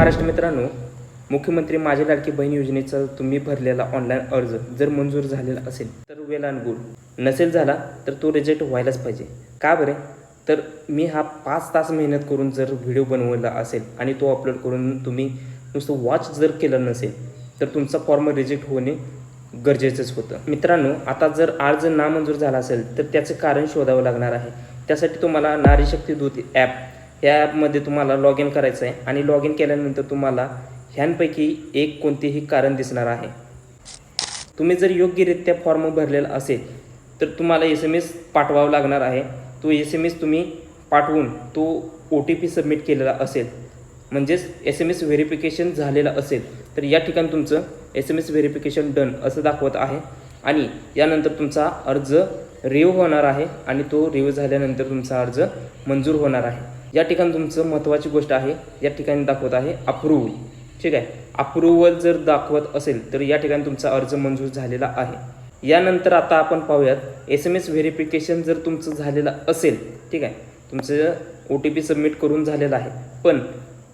महाराष्ट्र मित्रांनो मुख्यमंत्री माझी लाडकी बहीण योजनेचा तुम्ही भरलेला ऑनलाईन अर्ज जर मंजूर झालेला असेल तर वेल अँड गुड नसेल झाला तर तो रिजेक्ट व्हायलाच पाहिजे. का बरे? तर मी हा पाच तास मेहनत करून जर व्हिडिओ बनवला असेल आणि तो अपलोड करून तुम्ही नुसतं वॉच जर केलं नसेल तर तुमचा फॉर्म रिजेक्ट होणे गरजेचंच होतं. मित्रांनो आता जर अर्ज नामंजूर झाला असेल तर त्याचं कारण शोधावं लागणार आहे. त्यासाठी तुम्हाला नारी शक्ती दूत ॲप या ॲपमध्ये तुम्हाला लॉग इन करायचं आहे आणि लॉग इन केल्यानंतर तुम्हाला ह्यांपैकी एक कोणतेही कारण दिसणार आहे. तुम्ही जर योग्यरित्या फॉर्म भरलेला असेल तर तुम्हाला एस एम एस पाठवावा लागणार आहे. तो एस एम एस तुम्ही पाठवून तो ओ टी पी सबमिट केलेला असेल म्हणजेच एस एम एस व्हेरिफिकेशन झालेलं असेल तर या ठिकाणी तुमचं S M S verification done असं दाखवत आहे. आणि यानंतर तुमचा अर्ज रिव्ह होणार आहे आणि तो रिव्ह्यू झाल्यानंतर तुमचा अर्ज मंजूर होणार आहे. या ठिकाणी तुमचं महत्त्वाची गोष्ट आहे या ठिकाणी दाखवत आहे अप्रूव्हल ठीक आहे? अप्रूव्हल जर दाखवत असेल तर या ठिकाणी तुमचा अर्ज मंजूर झालेला आहे. यानंतर आता आपण पाहूयात एस एम एस व्हेरिफिकेशन जर तुमचं झालेलं असेल ठीक आहे? तुमचं ओ टी पी सबमिट करून झालेलं आहे पण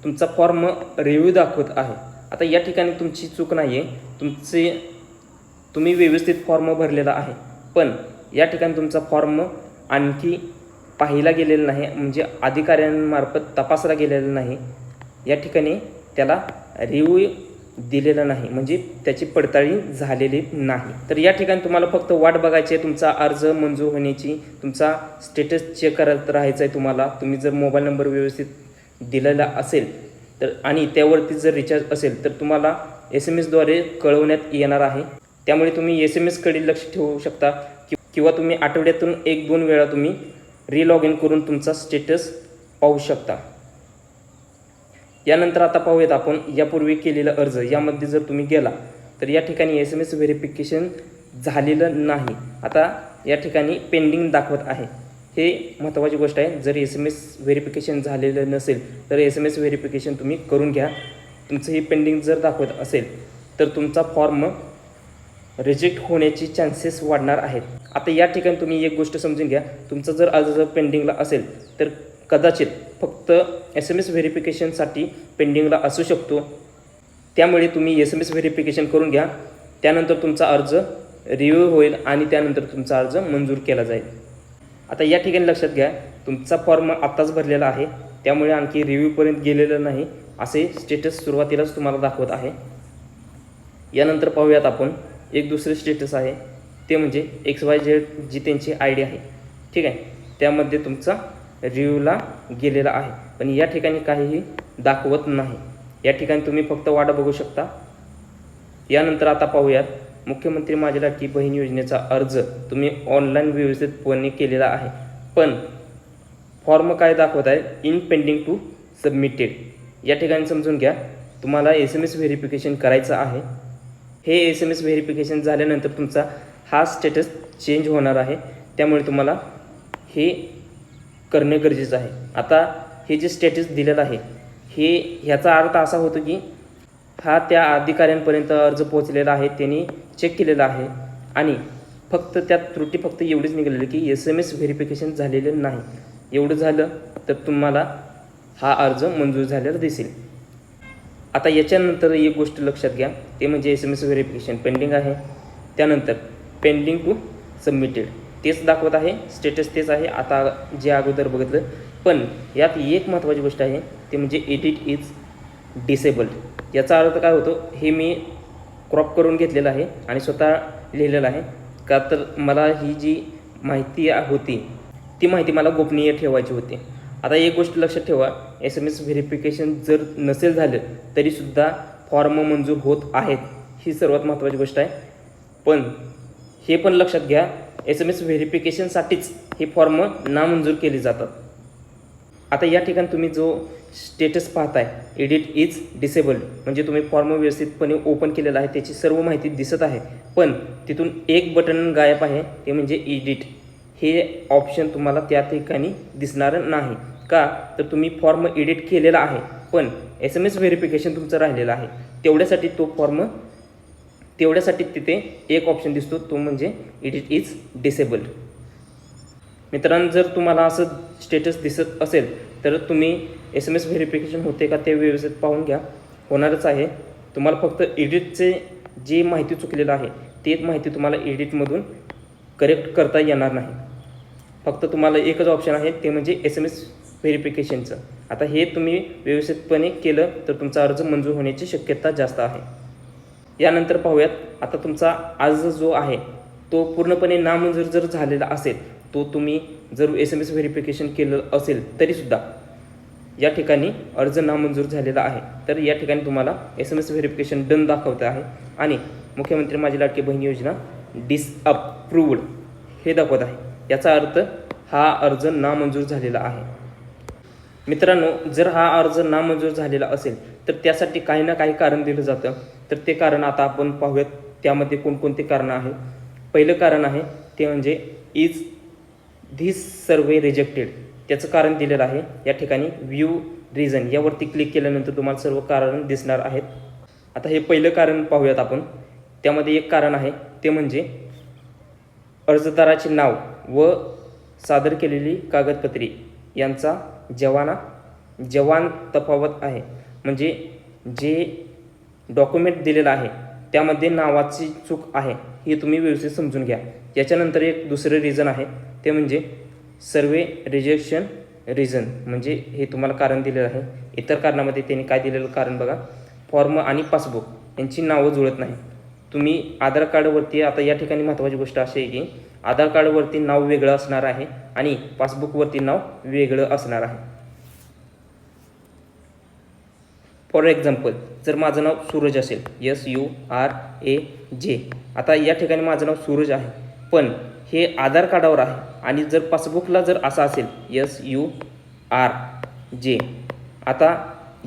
तुमचा फॉर्म रिव्ह्यू दाखवत आहे. आता या ठिकाणी तुमची चूक नाही आहे तुमचे तुम्ही व्यवस्थित फॉर्म भरलेला आहे पण या ठिकाणी तुमचा फॉर्म आणखी पाहिला गेलेला नाही म्हणजे अधिकाऱ्यांमार्फत तपासला गेलेला नाही या ठिकाणी त्याला रिव्ह्यू दिलेला नाही म्हणजे त्याची पडताळणी झालेली नाही. तर या ठिकाणी तुम्हाला फक्त वाट बघायची आहे तुमचा अर्ज मंजूर होण्याची तुमचा स्टेटस चेक करत राहायचं आहे तुम्हाला तुम्ही जर मोबाईल नंबर व्यवस्थित दिलेला असेल तर आणि त्यावरती जर रिचार्ज असेल तर तुम्हाला एस एम एसद्वारे कळवण्यात येणार आहे. त्यामुळे तुम्ही एस एम एसकडे लक्ष ठेवू शकता किंवा तुम्ही आठवड्यातून एक दोन वेळा तुम्ही रिलॉग इन करून तुमचा स्टेटस पाहू शकता. यानंतर आता पाहूयात आपण यापूर्वी केलेला अर्ज. यामध्ये जर तुम्ही गेला तर या ठिकाणी एस एम एस व्हेरिफिकेशन झालेलं नाही. आता या ठिकाणी पेंडिंग दाखवत आहे. हे महत्त्वाची गोष्ट आहे. जर एस एम एस व्हेरिफिकेशन झालेलं नसेल तर एस एम एस व्हेरिफिकेशन तुम्ही करून घ्या. तुमचं हे पेंडिंग जर दाखवत असेल तर तुमचा फॉर्म रिजेक्ट होण्याची चान्सेस वाढणार आहेत. आता या ठिकाणी तुम्ही एक गोष्ट समजून घ्या. तुमचं जर अर्ज पेंडिंगला असेल तर कदाचित फक्त एस एम एस व्हेरिफिकेशनसाठी पेंडिंगला असू शकतो. त्यामुळे तुम्ही एस एम एस व्हेरिफिकेशन करून घ्या. त्यानंतर तुमचा अर्ज रिव्ह्यू होईल आणि त्यानंतर तुमचा अर्ज मंजूर केला जाईल. आता या ठिकाणी लक्षात घ्या तुमचा फॉर्म आत्ताच भरलेला आहे. त्यामुळे आणखी रिव्ह्यूपर्यंत गेलेलं नाही. असे स्टेटस सुरुवातीलाच तुम्हाला दाखवत आहे. यानंतर पाहूयात आपण. एक दुसरे स्टेटस आहे. ते म्हणजे एक्स वाय झेड जी त्यांची आय डी आहे. ठीक आहे? त्यामध्ये तुमचा रिव्ह्यूला गेलेला आहे. पण या ठिकाणी काहीही दाखवत नाही. या ठिकाणी तुम्ही फक्त वाट बघू शकता. यानंतर आता पाहूयात मुख्यमंत्री माझ्या लाडकी बहीण योजनेचा अर्ज तुम्ही ऑनलाईन व्यवस्थितपणे केलेला आहे. पण फॉर्म काय दाखवत आहे? इन पेंडिंग टू सबमिटेड या ठिकाणी समजून घ्या तुम्हाला एस एम एस व्हेरिफिकेशन करायचं आहे. हे एस एम एस व्हेरिफिकेशन झाल्यानंतर तुमचा हा स्टेटस चेंज होणार आहे. त्यामुळे तुम्हाला हे करणे गरजेचं आहे. आता हे जे स्टेटस दिलेलं आहे हे ह्याचा अर्थ असा होतो की हा त्या अधिकाऱ्यांपर्यंत अर्ज पोहोचलेला आहे त्यांनी चेक केलेला आहे आणि फक्त त्यात त्रुटी फक्त एवढीच निघालेली की एस एम एस व्हेरिफिकेशन झालेलं नाही. एवढं झालं तर तुम्हाला हा अर्ज मंजूर झालेला दिसेल. आता याच्यानंतर एक गोष्ट लक्षात घ्या ते म्हणजे S M S verification pending आहे. त्यानंतर पेंडिंग टू सबमिटेड तेच दाखवत आहे स्टेटस तेच आहे आता जे अगोदर बघितलं. पण यात एक महत्त्वाची गोष्ट आहे ते म्हणजे एडिट इज डिसेबल्ड याचा अर्थ काय होतो हे मी क्रॉप करून घेतलेलं आहे आणि स्वतः लिहिलेलं आहे. का तर मला ही जी माहिती होती ती माहिती मला गोपनीय ठेवायची होती. आता एक गोष्ट लक्षात ठेवा एस एम एस व्हेरिफिकेशन जर नसेल झालं तरीसुद्धा फॉर्म मंजूर होत आहेत. ही सर्वात महत्त्वाची गोष्ट आहे. पण हे पण लक्षात घ्या एस एम एस व्हेरिफिकेशनसाठीच हे फॉर्म नामंजूर केले जातात. आता या ठिकाणी तुम्ही जो स्टेटस पाहताय एडिट इज डिसेबल्ड म्हणजे तुम्ही फॉर्म व्यवस्थितपणे ओपन केलेला आहे त्याची सर्व माहिती दिसत आहे. पण तिथून एक बटन गायब आहे ते म्हणजे एडिट हे ऑप्शन तुम्हाला त्या ठिकाणी दिसणार नाही. का? तर तुम्ही फॉर्म एडिट केलेला आहे पण एस एम एस व्हेरिफिकेशन तुमचं राहिलेलं आहे. तेवढ्यासाठी तो फॉर्म तेवढ्यासाठी तिथे एक ऑप्शन दिसतो तो म्हणजे एडिट इज डिसेबल्ड मित्रांनो जर तुम्हाला असं स्टेटस दिसत असेल तर तुम्ही एस एम एस व्हेरिफिकेशन होते का ते व्यवस्थित पाहून घ्या. होणारच आहे. तुम्हाला फक्त एडिटचे जी माहिती चुकलेलं आहे ते माहिती तुम्हाला एडिटमधून करेक्ट करता येणार नाही. फक्त तुम्हाला एकच ऑप्शन आहे ते म्हणजे एस एम एस व्हेरिफिकेशनचं आता हे तुम्ही व्यवस्थितपणे केलं तर तुमचा अर्ज मंजूर होण्याची शक्यता जास्त आहे. यानंतर पाहूयात आता तुमचा अर्ज जो आहे तो पूर्णपणे नामंजूर जर झालेला असेल तो तुम्ही जर एस एम एस व्हेरिफिकेशन केलं असेल तरीसुद्धा या ठिकाणी अर्ज नामंजूर झालेला आहे. तर या ठिकाणी तुम्हाला S M S verification done दाखवत आहे. आणि मुख्यमंत्री माझी लाडकी बहीण योजना डिसअप्रूव्ड हे दाखवत आहे. याचा अर्थ हा अर्ज नामंजूर झालेला आहे. मित्रांनो जर हा अर्ज नामंजूर झालेला असेल तर त्यासाठी काही ना काही कारण दिलं जातं. तर ते कारण आता आपण पाहूयात त्यामध्ये कोणकोणते कारण आहे? पहिलं कारण आहे ते म्हणजे इज धीस सर्वे रिजेक्टेड त्याचं कारण दिलेलं आहे या ठिकाणी व्ह्यू रिझन यावरती क्लिक केल्यानंतर तुम्हाला सर्व कारण दिसणार आहेत. आता हे पहिलं कारण पाहूयात आपण. त्यामध्ये एक कारण आहे ते म्हणजे अर्जदाराचे नाव. व सादर केलेली कागदपत्रे यांचा जवाना जवान तफावत आहे. म्हणजे जे डॉक्युमेंट दिलेलं आहे त्यामध्ये नावाची चूक आहे हे तुम्ही व्यवस्थित समजून घ्या. याच्यानंतर एक दुसरं रिझन आहे ते म्हणजे सर्वे रिजेक्शन रिझन म्हणजे हे तुम्हाला कारण दिलेलं आहे. इतर कारणामध्ये त्यांनी काय दिलेलं कारण बघा? फॉर्म आणि पासबुक यांची नावं जुळत नाही. तुम्ही आधार कार्डवरती आता या ठिकाणी महत्त्वाची गोष्ट अशी आहे की आधार कार्डवरती नाव वेगळं असणार आहे आणि पासबुकवरती नाव वेगळं असणार आहे. फॉर एक्झाम्पल जर माझं नाव सूरज असेल यस यू आर ए जे आता या ठिकाणी माझं नाव सूरज आहे पण हे आधार कार्डावर आहे आणि जर पासबुकला जर असं असेल यस यू आर जे आता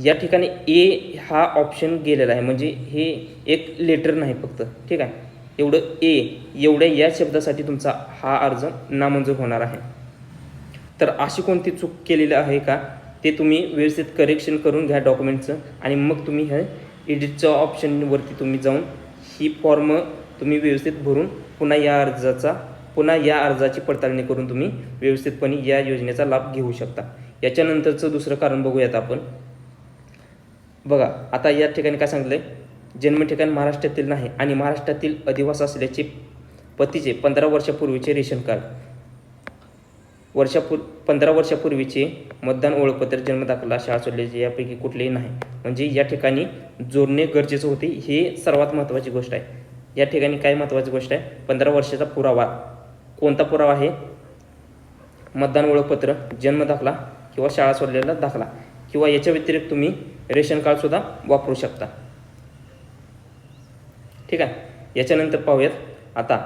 या ठिकाणी ए हा ऑप्शन गेलेला आहे. म्हणजे हे एक लेटर नाही फक्त. ठीक आहे? एवढं ए एवढ्या या शब्दासाठी तुमचा हा अर्ज नामंजूर होणार आहे. तर अशी कोणती चूक केलेली आहे का? ते तुम्ही व्यवस्थित करेक्शन करून घ्या डॉक्युमेंटचं आणि मग तुम्ही हे एडिटच्या ऑप्शनवरती तुम्ही जाऊन ही फॉर्म तुम्ही व्यवस्थित भरून पुन्हा या अर्जाचा पुन्हा या अर्जाची पडताळणी करून तुम्ही व्यवस्थितपणे या योजनेचा लाभ घेऊ शकता. याच्यानंतरचं दुसरं कारण बघूयात आपण. बघा आता या ठिकाणी काय सांगितलं आहे जन्म ठिकाण महाराष्ट्रातील नाही आणि महाराष्ट्रातील अधिवास असल्याचे पतीचे पंधरा वर्षापूर्वीचे रेशन कार्ड. वर्षापूर पंधरा वर्षापूर्वीचे मतदान ओळखपत्र जन्मदाखला शाळा सोडल्याचे यापैकी कुठलेही नाही. म्हणजे या ठिकाणी जोडणे गरजेचं होते हे सर्वात महत्त्वाची गोष्ट आहे. या ठिकाणी काय महत्त्वाची गोष्ट आहे? पंधरा वर्षाचा पुरावा. कोणता पुरावा आहे? मतदान ओळखपत्र जन्मदाखला किंवा शाळा सोडलेला दाखला. किंवा याच्या व्यतिरिक्त तुम्ही रेशन कार्डसुद्धा वापरू शकता. ठीक आहे? याच्यानंतर पाहूयात. आता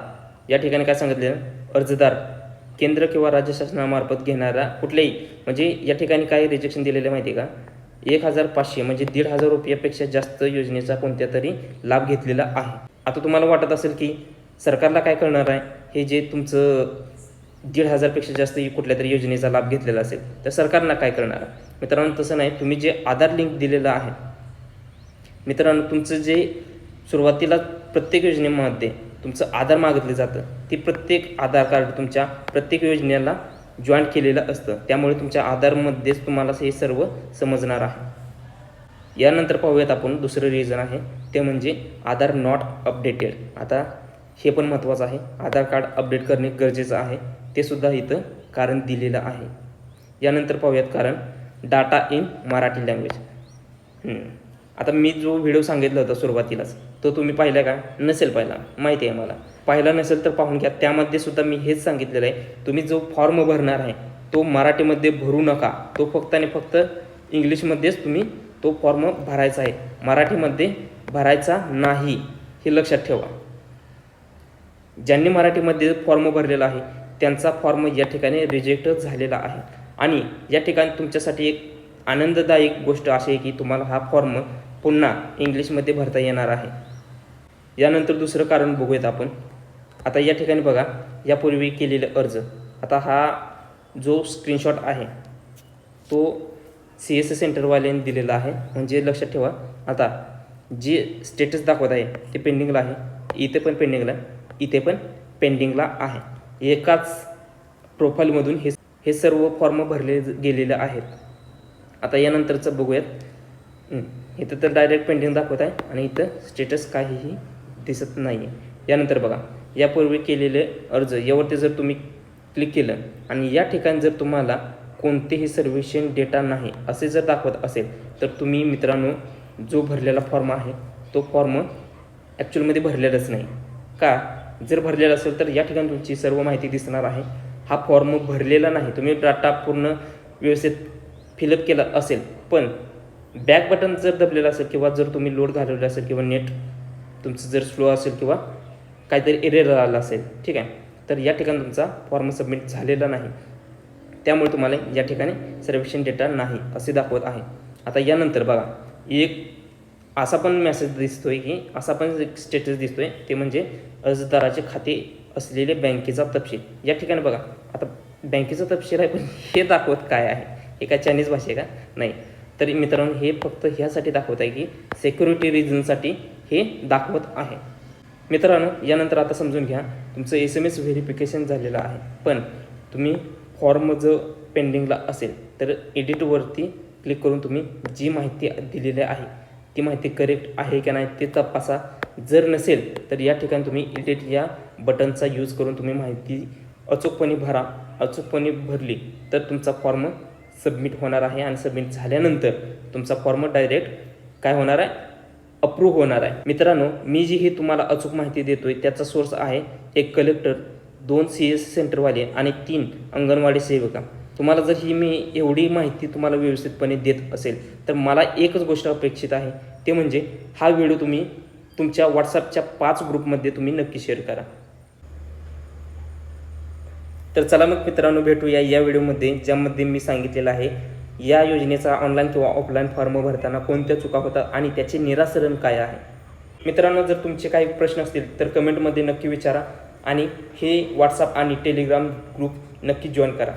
या ठिकाणी काय सांगितलेलं? अर्जदार केंद्र किंवा राज्य शासनामार्फत घेणारा कुठल्याही म्हणजे या ठिकाणी काय रिजेक्शन दिलेलं माहिती आहे का? एक हजार पाचशे म्हणजे दीड हजार रुपयापेक्षा जास्त योजनेचा कोणत्या तरी लाभ घेतलेला आहे. आता तुम्हाला वाटत असेल की सरकारला काय कळणार आहे? हे जे तुमचं दीड हजारपेक्षा जास्त कुठल्या तरी योजनेचा लाभ घेतलेला असेल तर सरकारला काय करणार? आहे मित्रांनो तसं नाही. तुम्ही जे आधार लिंक दिलेलं आहे मित्रांनो तुमचं जे सुरुवातीला प्रत्येक योजनेमध्ये तुमचं आधार मागितलं जातं ते प्रत्येक आधार कार्ड तुमच्या प्रत्येक योजनेला जॉईन केलेलं असतं. त्यामुळे तुमच्या आधारमध्येच तुम्हाला हे सर्व समजणार आहे. यानंतर पाहूयात आपण दुसरं रिझन आहे ते म्हणजे आधार नॉट अपडेटेड आता हे पण महत्त्वाचं आहे. आधार कार्ड अपडेट करणे गरजेचं आहे. ते सुद्धा इथं कारण दिलेलं आहे. यानंतर पाहूयात कारण डाटा इन मराठी लँग्वेज आता मी जो व्हिडिओ सांगितला होता सुरुवातीलाच तो तुम्ही पाहिला का? नसेल पाहिला. माहिती आहे मला. पाहिला नसेल तर पाहून घ्या. त्यामध्ये सुद्धा मी हेच सांगितलेलं आहे. तुम्ही जो फॉर्म भरणार आहे तो मराठीमध्ये भरू नका. तो फक्त आणि फक्त इंग्लिशमध्येच तुम्ही तो फॉर्म भरायचा आहे. मराठीमध्ये भरायचा नाही. हे लक्षात ठेवा. ज्यांनी मराठीमध्ये फॉर्म भरलेला आहे त्यांचा फॉर्म या ठिकाणी रिजेक्ट झालेला आहे. आणि या ठिकाणी तुमच्यासाठी एक आनंददायक गोष्ट अशी आहे की तुम्हाला हा फॉर्म पुन्हा इंग्लिशमध्ये भरता येणार आहे. यानंतर दुसरं कारण बघूयात आपण. आता या ठिकाणी बघा यापूर्वी केलेलं अर्ज. आता हा जो स्क्रीनशॉट आहे तो सी एस सेंटरवाल्याने दिलेला आहे. म्हणजे लक्षात ठेवा आता जे स्टेटस दाखवत आहे ते पेंडिंगला आहे. इथे पण पेंडिंगला इथे पण पेंडिंगला आहे. एकाच प्रोफाईलमधून हे हे सर्व फॉर्म भरले गेलेले आहेत. आता यानंतरचं बघूयात. इथं तर डायरेक्ट पेंडिंग दाखवत आहे आणि इथं स्टेटस काहीही दिसत नाही आहे यानंतर बघा. यापूर्वी केलेले अर्ज यावरती जर तुम्ही क्लिक केलं आणि या ठिकाणी जर तुम्हाला कोणतेही सर्व्हिशन डेटा नाही असे जर दाखवत असेल तर तुम्ही मित्रांनो जो भरलेला फॉर्म आहे तो फॉर्म ॲक्च्युअलमध्ये भरलेलाच नाही. का? जर भरलेला असेल तर या ठिकाणी तुमची सर्व माहिती दिसणार आहे. हा फॉर्म भरलेला नाही. तुम्ही डाटा पूर्ण व्यवस्थित फिलअप केला असेल पण बॅक बटन जर दबलेलं असेल किंवा जर तुम्ही लोड घालवलं असेल किंवा नेट तुमचं जर स्लो असेल किंवा काहीतरी एरेर आला असेल ठीक आहे? तर या ठिकाणी तुमचा फॉर्म सबमिट झालेला नाही. त्यामुळे तुम्हाला या ठिकाणी सर्वेक्षण डेटा नाही असे दाखवत आहे. आता यानंतर बघा एक असा पण मेसेज दिसतोय की असा पण एक स्टेटस दिसतोय ते म्हणजे अर्जदाराचे खाते असलेले बँकेचा तपशील. या ठिकाणी बघा आता बँकेचा तपशील आहे पण हे दाखवत काय आहे? हे काय चायनीज भाषा आहे का? नाही. तरी मित्रांनो हे फक्त ह्यासाठी दाखवत आहे की सेक्युरिटी रिझनसाठी हे दाखवत आहे. मित्रांनो यानंतर आता समजून घ्या तुमचं एस एम एस व्हेरिफिकेशन झालेलं आहे. पण तुम्ही फॉर्म जर पेंडिंगला असेल तर एडिटवरती क्लिक करून तुम्ही जी माहिती दिलेली आहे ती माहिती करेक्ट आहे का नाही ते तपासा. जर नसेल तर या ठिकाणी तुम्ही इडेट या बटनचा यूज करून तुम्ही माहिती अचूकपणे भरा. अचूकपणे भरली तर तुमचा फॉर्म सबमिट होणार आहे आणि सबमिट झाल्यानंतर तुमचा फॉर्म डायरेक्ट काय होणार आहे? अप्रूव्ह होणार आहे. मित्रांनो मी जी ही तुम्हाला अचूक माहिती देतोय त्याचा सोर्स आहे एक कलेक्टर दोन सी एस सेंटरवाले आणि तीन अंगणवाडी सेविका. तुम्हाला जर ही मी एवढी माहिती तुम्हाला व्यवस्थितपणे देत असेल तर मला एकच गोष्ट अपेक्षित आहे ते म्हणजे हा व्हिडिओ तुम्ही तुमच्या व्हॉट्सअपच्या पाच ग्रुपमध्ये तुम्ही नक्की शेअर करा. तर चला मग मित्रांनो भेटूया या व्हिडिओमध्ये ज्यामध्ये मी सांगितलेलं आहे या योजनेचा ऑनलाईन किंवा ऑफलाईन फॉर्म भरताना कोणत्या चुका होतात आणि त्याचे निरासरण काय आहे. मित्रांनो जर तुमचे काही प्रश्न असतील तर कमेंटमध्ये नक्की विचारा आणि हे व्हॉट्सअप आणि टेलिग्राम ग्रुप नक्की जॉईन करा.